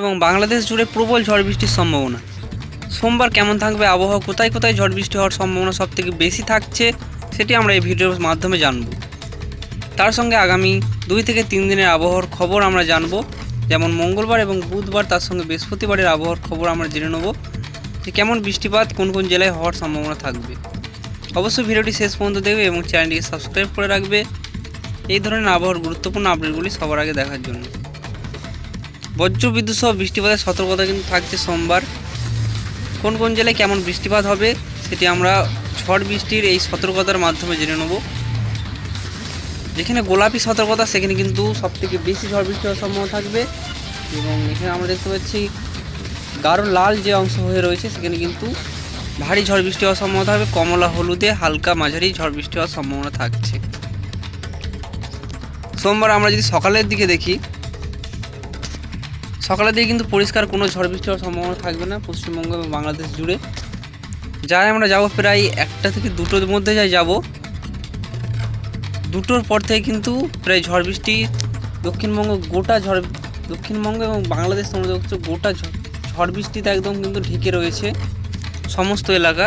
এবং বাংলাদেশ জুড়ে প্রবল ঝড় বৃষ্টির সম্ভাবনা। সোমবার কেমন থাকবে আবহাওয়া, কোথায় কোথায় ঝড় বৃষ্টি হওয়ার সম্ভাবনা সব থেকে বেশি থাকছে, সেটি আমরা এই ভিডিওর মাধ্যমে জানব। তার সঙ্গে আগামী দুই থেকে তিন দিনের আবহাওয়ার খবর আমরা জানব, যেমন মঙ্গলবার এবং বুধবার তার সঙ্গে বৃহস্পতিবারের আবহাওয়ার খবর আমরা জেনে নেব, যে কেমন বৃষ্টিপাত, কোন কোন জেলায় হওয়ার সম্ভাবনা থাকবে। অবশ্যই ভিডিওটি শেষ পর্যন্ত দেখবে এবং চ্যানেলটিকে সাবস্ক্রাইব করে রাখবে। এই ধরনের আবহাওয়ার গুরুত্বপূর্ণ আপডেটগুলি সবার আগে দেখার জন্য। বজ্র বিদ্যুৎ সহ বৃষ্টিপাতের সতর্কতা কিন্তু থাকছে সোমবার। কোন কোন জেলায় কেমন বৃষ্টিপাত হবে সেটি আমরা ঝড় বৃষ্টির এই সতর্কতার মাধ্যমে জেনে নেব। যেখানে গোলাপি সতর্কতা, সেখানে কিন্তু সবথেকে বেশি ঝড় বৃষ্টি হওয়ার সম্ভাবনা থাকবে এবং এখানে আমরা দেখতে পাচ্ছি গাঢ় লাল যে অংশ হয়ে রয়েছে, সেখানে কিন্তু ভারী ঝড় বৃষ্টি হওয়ার সম্ভাবনা থাকবে। কমলা, হলুদে হালকা মাঝারি ঝড় বৃষ্টি হওয়ার সম্ভাবনা থাকছে। সোমবার আমরা যদি সকালের দিকে দেখি সকালের দিকে কিন্তু পরিষ্কার কোনো ঝড় বৃষ্টি হওয়ার সম্ভাবনা থাকবে না, পশ্চিমবঙ্গ এবং বাংলাদেশ জুড়ে। যাই আমরা যাব প্রায় একটা থেকে দুটোর মধ্যে যাই যাব। দুটোর পর থেকে কিন্তু প্রায় ঝড় বৃষ্টি, দক্ষিণবঙ্গ গোটা ঝড়, দক্ষিণবঙ্গ এবং বাংলাদেশ তোমরা দেখছ গোটা ঝড় বৃষ্টিতে একদম কিন্তু ঢেকে রয়েছে সমস্ত এলাকা।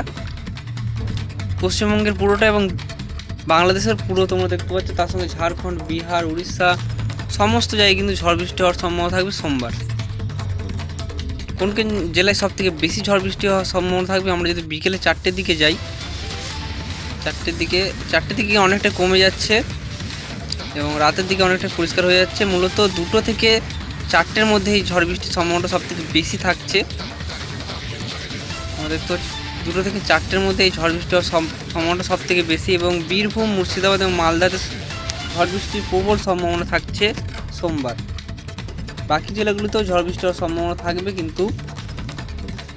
পশ্চিমবঙ্গের পুরোটা এবং বাংলাদেশের পুরো তোমরা দেখতে পাচ্ছ, তার সঙ্গে ঝাড়খণ্ড, বিহার, উড়িষ্যা, সমস্ত জায়গায় কিন্তু ঝড় বৃষ্টি হওয়ার সম্ভাবনা থাকবে সোমবার। কোন কোন জেলায় সব থেকে বেশি ঝড় বৃষ্টি হওয়ার সম্ভাবনা থাকবে? আমরা যদি বিকেলে চারটের দিকে যাই, চারটের দিকে চারটের দিকে অনেকটা কমে যাচ্ছে এবং রাতের দিকে অনেকটা পরিষ্কার হয়ে যাচ্ছে। মূলত দুটো থেকে চারটের মধ্যে এই ঝড় বৃষ্টির সম্ভাবনাটা সব থেকে বেশি থাকছে। আমাদের তো দুটো থেকে চারটের মধ্যে এই ঝড় বৃষ্টি হওয়ার সম- সম্ভাবনাটা সব থেকে বেশি এবং বীরভূম, মুর্শিদাবাদ এবং মালদাতে ঝড় বৃষ্টির প্রবল সম্ভাবনা থাকছে সোমবার। বাকি জেলাগুলিতেও ঝড় বৃষ্টি হওয়ার সম্ভাবনা থাকবে, কিন্তু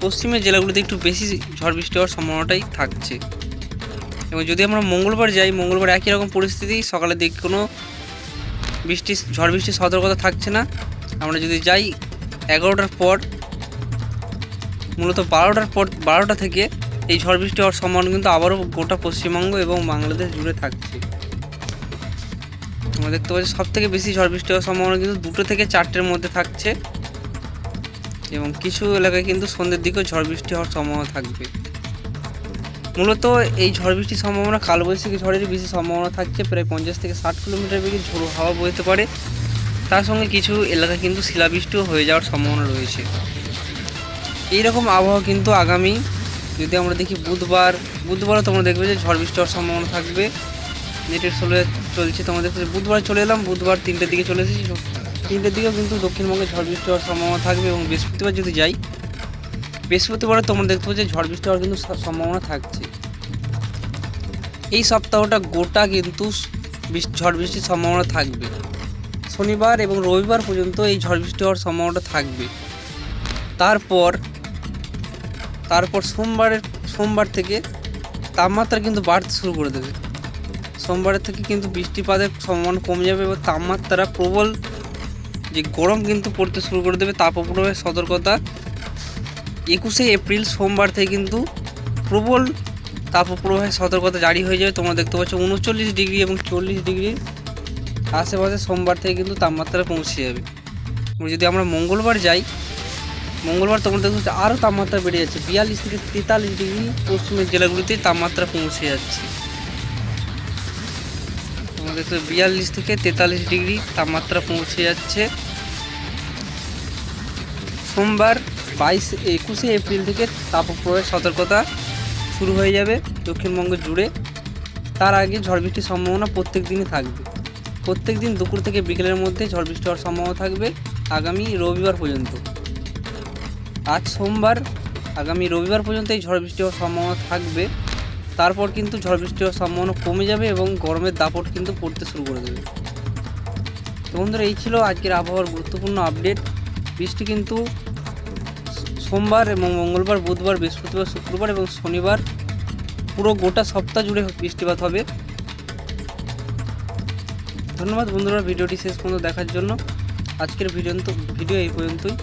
পশ্চিমের জেলাগুলিতে একটু বেশি ঝড় বৃষ্টি হওয়ার সম্ভাবনাটাই থাকছে। এবং যদি আমরা মঙ্গলবার যাই, মঙ্গলবার একই রকম পরিস্থিতি, সকালের দিকে কোনো বৃষ্টি, ঝড় বৃষ্টির সতর্কতা থাকছে না। আমরা যদি যাই এগারোটার পর, মূলত বারোটার পর, বারোটা থেকে এই ঝড় বৃষ্টি হওয়ার সম্ভাবনা কিন্তু আবারও গোটা পশ্চিমবঙ্গ এবং বাংলাদেশ জুড়ে থাকছে। আমরা দেখতে পাচ্ছি সব থেকে বেশি ঝড় বৃষ্টি হওয়ার সম্ভাবনা কিন্তু দুটো থেকে চারটের মধ্যে থাকছে। এবং কিছু এলাকায় কিন্তু সন্ধ্যের দিকেও ঝড় বৃষ্টি হওয়ার সম্ভাবনা থাকবে। মূলত এই ঝড় বৃষ্টির সম্ভাবনা, কালবৈশাখী ঝড়ের বেশি সম্ভাবনা থাকছে, প্রায় পঞ্চাশ থেকে ষাট কিলোমিটার বেগে ঝোড়ো হাওয়া বইতে পারে। তার সঙ্গে কিছু এলাকা কিন্তু শিলাবৃষ্টিও হয়ে যাওয়ার সম্ভাবনা রয়েছে। এইরকম আবহাওয়া কিন্তু আগামী, যদি আমরা দেখি বুধবার, বুধবারও তোমরা দেখবে যে ঝড় বৃষ্টি হওয়ার সম্ভাবনা থাকবে। নেটের চলে চলছে তোমাদের দেখতে বুধবার চলে এলাম, বুধবার তিনটের দিকে চলে এসেছি। তিনটের দিকেও কিন্তু দক্ষিণবঙ্গে ঝড় বৃষ্টি হওয়ার সম্ভাবনা থাকবে এবং বৃহস্পতিবার যদি যাই, বৃহস্পতিবারে তোমরা দেখতে পাচ্ছ ঝড় বৃষ্টি হওয়ার কিন্তু সম্ভাবনা থাকছে। এই সপ্তাহটা গোটা কিন্তু ঝড় বৃষ্টির সম্ভাবনা থাকবে। শনিবার এবং রবিবার পর্যন্ত এই ঝড় বৃষ্টি হওয়ার সম্ভাবনাটা থাকবে। তারপর তারপর সোমবারের, সোমবার থেকে তাপমাত্রা কিন্তু বাড়তে শুরু করে দেবে। সোমবারের থেকে কিন্তু বৃষ্টিপাতের সম্ভাবনা কমে যাবে এবং তাপমাত্রা প্রবল যে গরম কিন্তু পড়তে শুরু করে দেবে, তাপ প্রবাহের সতর্কতা। একুশে এপ্রিল সোমবার থেকে কিন্তু প্রবল তাপপ্রবাহের সতর্কতা জারি হয়ে যাবে, তোমরা দেখতে পাচ্ছ উনচল্লিশ ডিগ্রি এবং চল্লিশ ডিগ্রির আশেপাশে সোমবার থেকে কিন্তু তাপমাত্রা পৌঁছে যাবে। যদি আমরা মঙ্গলবার যাই, মঙ্গলবার তোমরা দেখতে আরও তাপমাত্রা বেড়ে যাচ্ছে, বিয়াল্লিশ থেকে তেতাল্লিশ ডিগ্রি পশ্চিমের জেলাগুলিতে তাপমাত্রা পৌঁছে যাচ্ছে। দেখতে বিয়াল্লিশ থেকে তেতাল্লিশ ডিগ্রি তাপমাত্রা পৌঁছে যাচ্ছে। সোমবার বাইশ, একুশে এপ্রিল থেকে তাপপ্রবাহের সতর্কতা শুরু হয়ে যাবে দক্ষিণবঙ্গ জুড়ে। তার আগে ঝড় বৃষ্টির সম্ভাবনা প্রত্যেক দিনই থাকবে। প্রত্যেক দিন দুপুর থেকে বিকেলের মধ্যে ঝড় বৃষ্টি হওয়ার সম্ভাবনা থাকবে আগামী রবিবার পর্যন্ত। আজ সোমবার, আগামী রবিবার পর্যন্ত এই ঝড় বৃষ্টি হওয়ার সম্ভাবনা থাকবে। তারপর কিন্তু ঝড় বৃষ্টি হওয়ার সম্ভাবনা কমে যাবে এবং গরমের দাপট কিন্তু পড়তে শুরু করে দেবে। তো বন্ধুরা, এই ছিল আজকের আবহাওয়ার গুরুত্বপূর্ণ আপডেট। বৃষ্টি কিন্তু সোমবার এবং মঙ্গলবার, বুধবার, বৃহস্পতিবার, শুক্রবার এবং শনিবার পুরো গোটা সপ্তাহ জুড়ে বৃষ্টিপাত হবে। ধন্যবাদ বন্ধুরা, ভিডিওটি শেষ পর্যন্ত দেখার জন্য। আজকের ভিডিও ভিডিও এই পর্যন্তই।